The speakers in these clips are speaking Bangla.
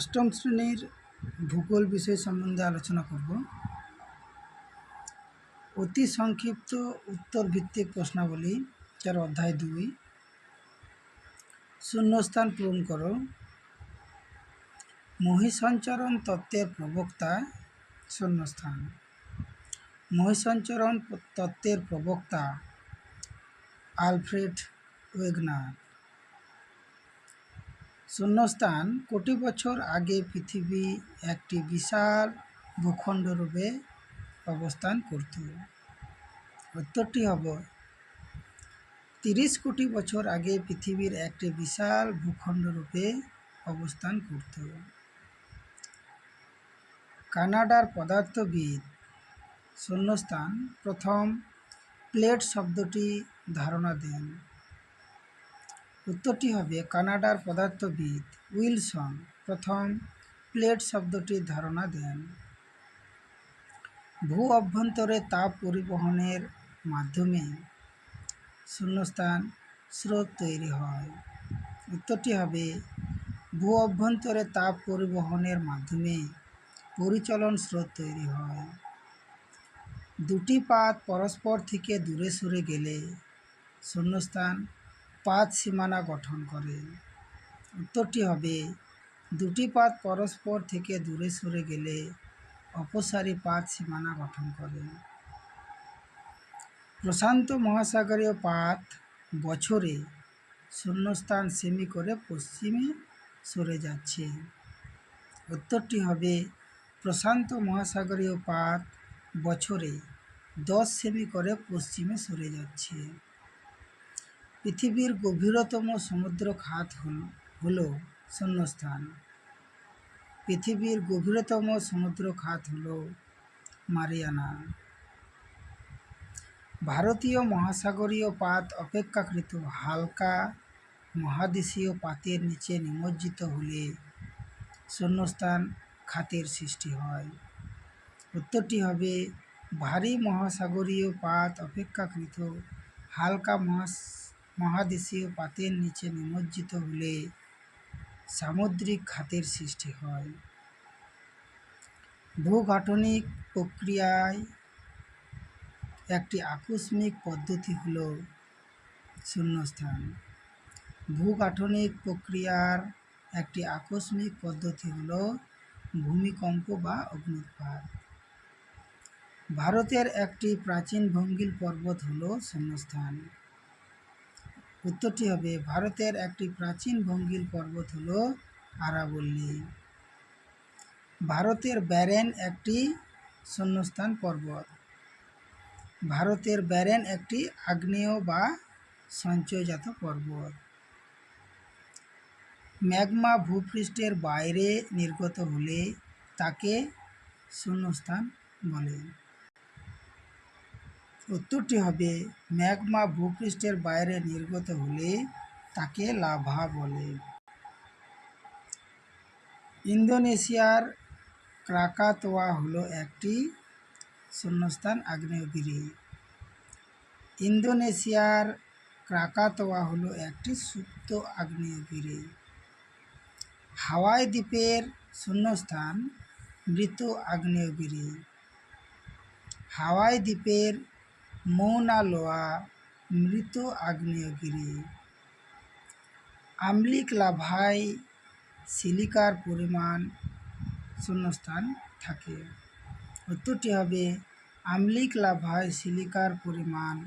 অষ্টম শ্রেণির ভূগোল বিষয় সম্বন্ধে আলোচনা করব। অতি সংক্ষিপ্ত উত্তর ভিত্তিক প্রশ্নাবলী, যার অধ্যায় দুই। শূন্যস্থান পূরণ করো। মহিসঞ্চরণ তত্ত্বের প্রবক্তা, শূন্যস্থান। মহিসঞ্চরণ তত্ত্বের প্রবক্তা, আলফ্রেড ওয়েগনার। শূন্যস্থান কোটি বছর আগে পৃথিবী একটি বিশাল ভূখণ্ডরূপে অবস্থান করত। উত্তরটি হব, তিরিশ কোটি বছর আগে পৃথিবীর একটি বিশাল ভূখণ্ডরূপে অবস্থান করত। কানাডার পদার্থবিদ শূন্যস্থান প্রথম প্লেট শব্দটি ধারণা দেন। উত্তরটি হবে কানাডার পদার্থবিদ উইলসন। প্রথম প্লেট শব্দটির ধারণা দেন। ভূ অভ্যন্তরে তাপ পরিবহনের মাধ্যমে শূন্যস্থান স্রোত তৈরি হয়। উত্তরটি হবে ভূ অভ্যন্তরে তাপ পরিবহনের মাধ্যমে পরিচলন স্রোত তৈরি হয়। দুটি পাত পরস্পর থেকে দূরে সরে গেলে শূন্যস্থান পাত সীমানা গঠন করে। উত্তরটি হবে, দুটি পাত পরস্পর থেকে দূরে সরে গেলে অপসারী পাত সীমানা গঠন করে। প্রশান্ত মহাসাগরীয় পাত বছরে শূন্যস্থান সেমি করে পশ্চিমে সরে যাচ্ছে। উত্তরটি হবে, প্রশান্ত মহাসাগরীয় পাত বছরে দশ সেমি করে পশ্চিমে সরে যাচ্ছে। পৃথিবীর গভীরতম সমুদ্র খাত হল শূন্যস্থান। পৃথিবীর গভীরতম সমুদ্র খাত হল মারিয়ানা। ভারতীয় মহাসাগরীয় পাত অপেক্ষাকৃত হালকা মহাদেশীয় পাতের নিচে নিমজ্জিত হলে শূন্যস্থান খাতের সৃষ্টি হয়। উত্তরটি হবে, ভারী মহাসাগরীয় পাত অপেক্ষাকৃত হালকা মহাস মহাদেশীয় পাতের নিচে নিমজ্জিত হলে সামুদ্রিক খাতের সৃষ্টি হয়। ভূগাঠনিক প্রক্রিয়ায় একটি আকস্মিক পদ্ধতি হল শূন্যস্থান। ভূগাঠনিক প্রক্রিয়ার একটি আকস্মিক পদ্ধতি হল ভূমিকম্প বা অগ্নুৎপাত ভারতের একটি প্রাচীন ভঙ্গিল পর্বত হল শূন্যস্থান। উত্তরটি হবে, ভারতের একটি প্রাচীন ভঙ্গিল পর্বত হল আরাবল্লী। ভারতের ব্যারেন একটি শূন্যস্থান পর্বত। ভারতের ব্যারেন একটি আগ্নেয় বা সঞ্চয়জাত পর্বত। ম্যাগমা ভূপৃষ্ঠের বাইরে নির্গত হলে তাকে শূন্যস্থান বলে। উত্তরটি হবে, ম্যাগমা ভূপৃষ্ঠের বাইরে নির্গত হলে তাকে লাভা বলে। ইন্দোনেশিয়ার ক্রাকাতোয়া হলো একটি শূন্যস্থান আগ্নেয়গিরি। ইন্দোনেশিয়ার ক্রাকাতোয়া হলো একটি সুপ্ত আগ্নেয়গিরি। হাওয়াই দ্বীপের শূন্যস্থান মৃত আগ্নেয়গিরি। হাওয়াই দ্বীপের মৌনালোয়া, মৃত আগ্নেয়গিরি। আম্লিক লাভায় সিলিকার পরিমাণ শূন্যস্থান থাকে। উত্তরটি হবে, আম্লিক লাভায় সিলিকার পরিমাণ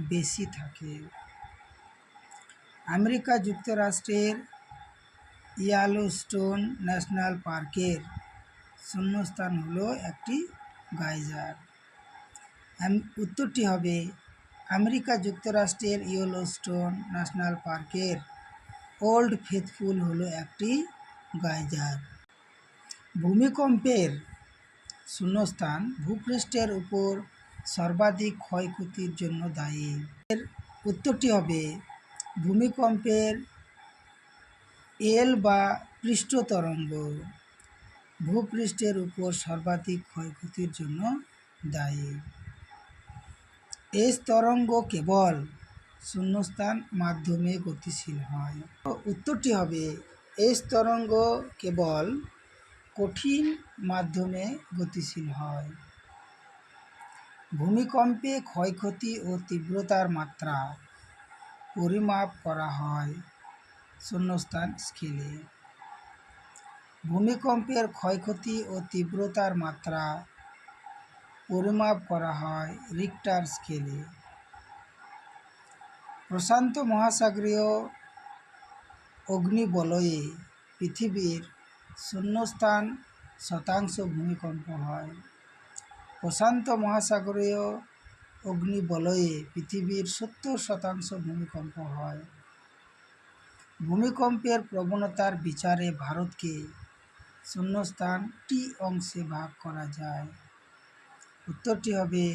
বেশি থাকে। আমেরিকা যুক্তরাষ্ট্রের ইয়েলোস্টোন ন্যাশনাল পার্কের শূন্যস্থান হলো একটি গাইজার। উত্তরটি হবে আমেরিকা যুক্তরাষ্ট্রের ইয়েলোস্টোন ন্যাশনাল পার্কের। ওল্ড ফেথফুল হলো একটি গাইজার। ভূমিকম্পের শূন্যস্থান ভূপৃষ্ঠের উপর সর্বাধিক ক্ষয়ক্ষতির জন্য দায়ী। এর উত্তরটি হবে ভূমিকম্পের এল বা পৃষ্ঠ তরঙ্গ ভূপৃষ্ঠের উপর সর্বাধিক ক্ষয়ক্ষতির জন্য দায়ী। এস তরঙ্গ কেবল শূন্যস্থান মাধ্যমে গতিশীল হয়। উত্তরটি হবে এস তরঙ্গ কেবল কঠিন মাধ্যমে গতিশীল হয়। ভূমিকম্পে ক্ষয়ক্ষতি ও তীব্রতার মাত্রা পরিমাপ করা হয় শূন্যস্থান স্কেলে। ভূমিকম্পের ক্ষয়ক্ষতি ও তীব্রতার মাত্রা পরিমাপ করা হয় রিক্টার স্কেলে প্রশান্ত মহাসাগরীয় অগ্নিবলয়ে পৃথিবীর শূন্যস্থান শতাংশ ভূমিকম্প হয়। প্রশান্ত মহাসাগরীয় অগ্নিবলয়ে পৃথিবীর সত্তর শতাংশ ভূমিকম্প হয়। ভূমিকম্পের প্রবণতার বিচারে ভারতকে শূন্যস্থান টি অংশে ভাগ করা যায়। উত্তরটি হবে,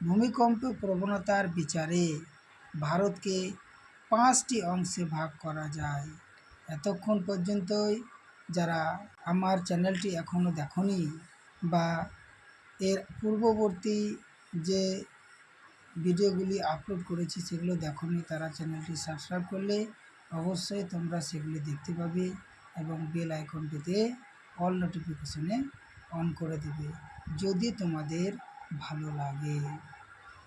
ভূমিকম্প প্রবণতার বিচারে ভারতকে পাঁচটি অংশে ভাগ করা যায়। এতক্ষণ পর্যন্তই যারা আমার চ্যানেলটি এখনও দেখনি বা এর পূর্ববর্তী যে ভিডিওগুলি আপলোড করেছি সেগুলো দেখনি, তারা চ্যানেলটি সাবস্ক্রাইব করলে অবশ্যই তোমরা সেগুলি দেখতে পাবে এবং বেল আইকনটিতে অল নোটিফিকেশনে অন করে দেবে। যদি তোমাদের ভালো লাগে।